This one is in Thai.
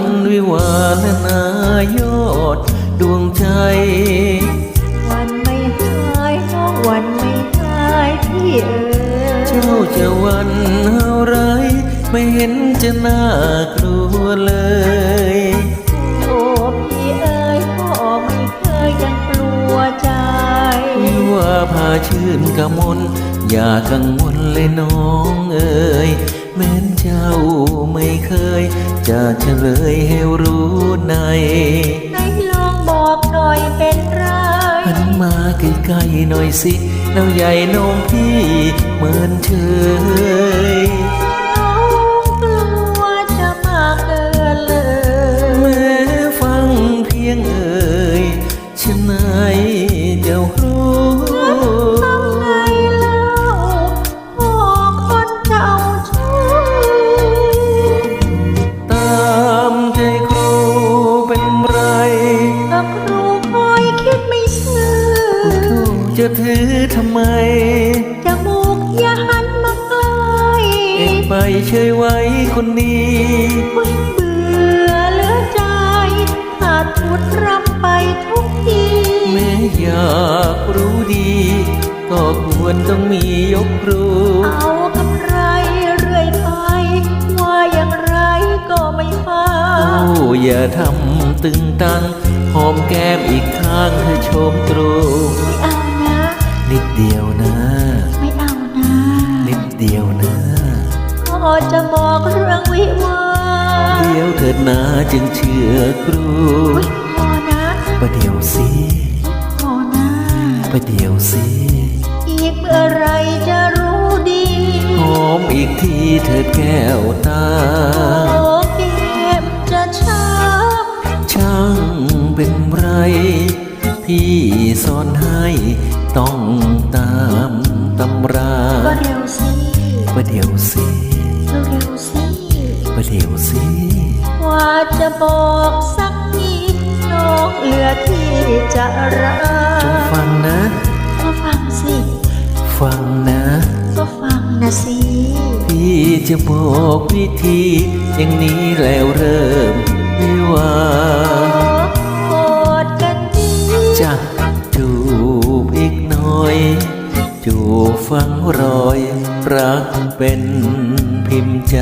วันวิวาห์และนายอดดวงใจ วันไม่หายน้องวันไม่หายพี่เอ๋ยเจ้าจะหวันอะไร ไม่เห็นจะน่ากลัวเลย โอ้พี่เอ๋ยพ่อไม่เคยยังกลัวใจวิว่าพาชื่นกะมนอย่ากังวลเลยน้องเอ๋ย แม้นเจ้าไม่เคย จะเฉลยให้รู้ในไหนลองบอกหน่อยเป็นไรหันมาใกล้ๆหน่อยสิ แล้วใหญ่โน้มพี่เหมือนเชย จะถือทำไม จมูกอย่าหันมาใกล้เองไปเฉยไว้คนนี้อุ๊ยเบื่อเหลือใจขาดพูดรำไปทุกทีแม้อยากรู้ดี ก็ควรต้องมียกครู เอากำไรเรื่อยไป ว่าอย่างไรก็ไม่ฟัโอ้อย่าทำตึงตังหอมแก้มอีกข้างเธอชมตรู เดียวนะ ไม่เอานะนิดเดียวนะก็จะบอกเรื่องวิวาห์เดียวเถิดนาจึงเชื่อครูอุ๊ยพอนะประเดี๋ยวสิพอนะประเดี๋ยวสิอีกเมื่อไรจะรู้ดีหอมอีกทีเถิดแก้วตาโอ้เก็บจะช้ำช่างเป็นไร พี่สอนให้ต้องตามตำราก็เร็วสิประเดี๋ยวสิเร็วๆสิประเดี๋ยวสิ ว่าจะบอกสักทีน้องเหลือที่จะรัจงกฟังนะก็ฟังสิ ฟังนะก็ฟังนะสิ พี่จะบอกวิธี อย่างนี้แล้วเริ่มวิวา อยรักเป็นพิมพ์ใจ